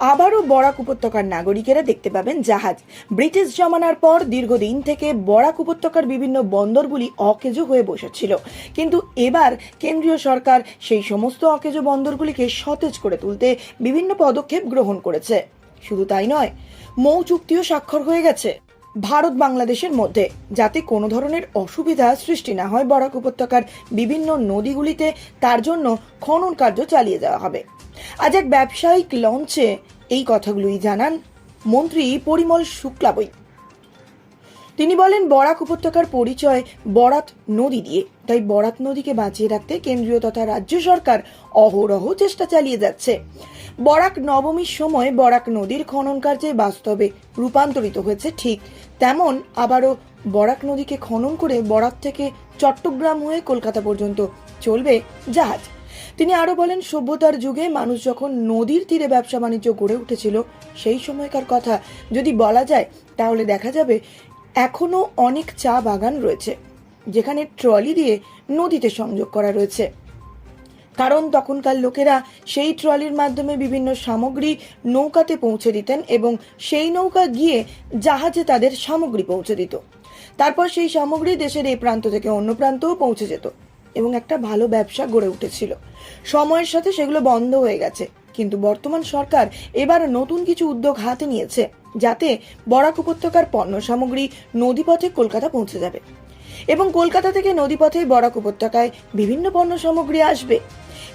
আবারও বরাক উপত্যকার নাগরিকেরা দেখতে পাবেন জাহাজ। ব্রিটিশ জমানার পর দীর্ঘদিন থেকে বরাক উপত্যকার বিভিন্ন বন্দরগুলি অকেজো হয়ে বসেছিল। কিন্তু এবার কেন্দ্রীয় সরকার সেই সমস্ত অকেজো বন্দরগুলিকে সতেজ করে তুলতে বিভিন্ন পদক্ষেপ গ্রহণ করেছে। শুধু তাই নয়, মৌ চুক্তিও স্বাক্ষর হয়ে গেছে। ভারত বাংলাদেশের মধ্যে, যাতে কোনো ধরনের অসুবিধা সৃষ্টি না হয় বরাক উপত্যকার বিভিন্ন নদীগুলিতে, তার জন্য খনন কার্য চালিয়ে যাওয়া হবে। আজ এক ব্যবসায়িক লঞ্চে এই কথাগুলোই জানান মন্ত্রী পরিমল শুক্লাবৈ। তিনি বলেন, বরাক উপত্যকার পরিচয় বরাত নদী দিয়ে। তাই বরাত নদীকে বাঁচিয়ে রাখতে কেন্দ্রীয় তথা রাজ্য সরকার অহরহ চেষ্টা চালিয়ে যাচ্ছে। বরাক নবমীর সময় বরাক নদীর খনন কার্যে বাস্তবে রূপান্তরিত হয়েছে ঠিক তেমন আবারও বরাক নদীকে খনন করে বরাক থেকে চট্টগ্রাম হয়ে কলকাতা পর্যন্ত চলবে জাহাজ। তিনি আরও বলেন, সভ্যতার যুগে মানুষ যখন নদীর তীরে ব্যবসা বাণিজ্য গড়ে উঠেছিল, সেই সময়কার কথা। যদি বলা যায়, তাহলে দেখা যাবে এখনও অনেক চা বাগান রয়েছে, যেখানে ট্রলি দিয়ে নদীতে সংযোগ করা রয়েছে। কারণ তখনকার লোকেরা সেই ট্রলির মাধ্যমে বিভিন্ন সামগ্রী নৌকাতে পৌঁছে দিতেন এবং সেই নৌকা গিয়ে জাহাজে তাদের সামগ্রী পৌঁছে দিত। তারপর সেই সামগ্রী দেশের এই প্রান্ত থেকে অন্য প্রান্তও পৌঁছে যেত। এবং একটা ভালো ব্যবসা গড়ে উঠেছিল। সময়ের সাথে সেগুলো বন্ধ হয়ে গেছে। কিন্তু বর্তমান সরকার এবার নতুন কিছু উদ্যোগ হাতে নিয়েছে, যাতে বরাক উপত্যকার পণ্য সামগ্রী নদীপথে কলকাতা পৌঁছে যাবে। এবং কলকাতা থেকে নদীপথে বরাক উপত্যকায় বিভিন্ন পণ্য সামগ্রী আসবে।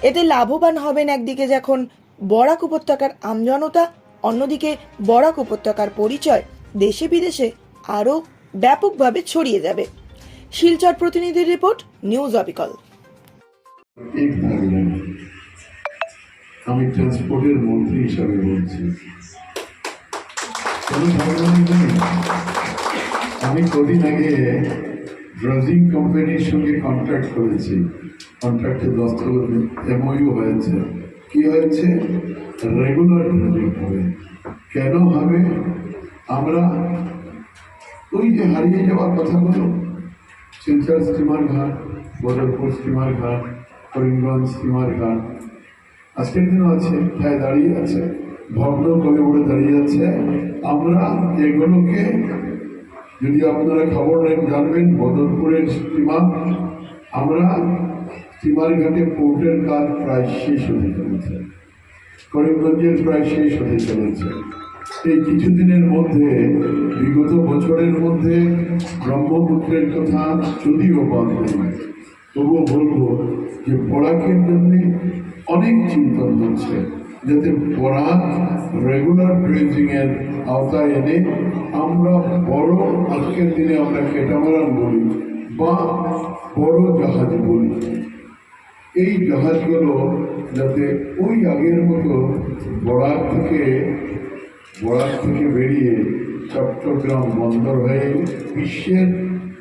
এতে লাভবান হবেন একদিকে যখন বরাক উপত্যকার আমজনতা, অন্যদিকে বরাক উপত্যকার পরিচয় দেশে বিদেশে আরও ব্যাপকভাবে ছড়িয়ে যাবে। শিলচর প্রতিনিধির রিপোর্ট, নিউজ অবিকল। আমি ট্রান্সপোর্টের মন্ত্রী হিসাবে বলছি? আমি কদিন আগে ড্রাজিং কোম্পানির সঙ্গে কন্ট্রাক্ট করেছি। কন্ট্রাক্টে দস্তখত এমওইউ হয়েছে। কি হয়েছে? রেগুলার ড্রাজিং হবে। কেন হবে? আমরা ওই যে হারিয়ে যাওয়ার কথাগুলো শিলচর স্টিমার ঘাট, বদরপুর স্টিমার ঘাট, করিমগঞ্জ স্টিমার ঘাট। আজকের দিনও আছে প্রায় দাঁড়িয়ে আছে, ভগ্ন করে পড়ে দাঁড়িয়ে আছে। আমরা এগুলোকে, যদি আপনারা খবর জানবেন, বদরপুরের স্টিমার, আমরা স্টিমার ঘাটে পোর্টের কাজ প্রায় শেষ হতে চলেছে। করিমগঞ্জের প্রায় শেষ হতে চলেছে। এই কিছুদিনের মধ্যে, বিগত বছরের মধ্যে ব্রহ্মপুত্রের কথা যদিও বাদ তবুও বলব যে পড়াকের জন্য অনেক চিন্তন হচ্ছে, যাতে পড়াক রেগুলার ড্রেজিং আওতায় এনে আমরা বড় আজকের দিনে আমরা কেটামারান বলি বা বড় জাহাজ বলি। এই জাহাজগুলো যাতে ওই আগের মতো বরাক থেকে বরাক থেকে বেরিয়ে চট্টগ্রাম বন্দর হয়ে বিশ্বের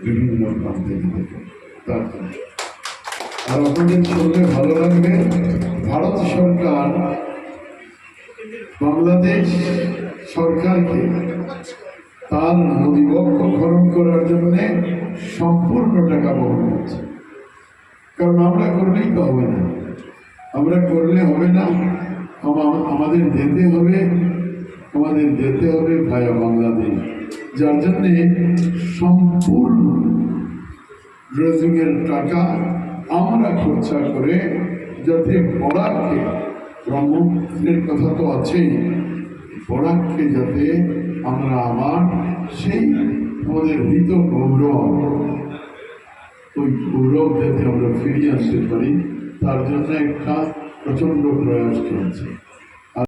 বিভিন্ন প্রান্তে আর আপনাদের শুনলে ভালো লাগবে, ভারত সরকার বাংলাদেশ সরকারকে তার নদীবক্ষ খনন করার জন্য সম্পূর্ণ টাকা বহন করছে। কারণ আমরা করলেই তো হবে না। আমরা করলে হবে না আমাদের যেতে হবে আমাদের যেতে হবে ভায়া বাংলাদেশ। যার জন্যে সম্পূর্ণ ড্রেজিংয়ের টাকা আমরা খরচা করে যাতে বরাককে ব্রহ্মপুত্রের কথা তো আছেই, বরাককে যাতে আমরা আবার সেই আমাদের হৃত গৌরব, ওই গৌরব যাতে আমরা ফিরিয়ে আসতে পারি, তার জন্য একটা প্রচণ্ড প্রয়াস চলছে।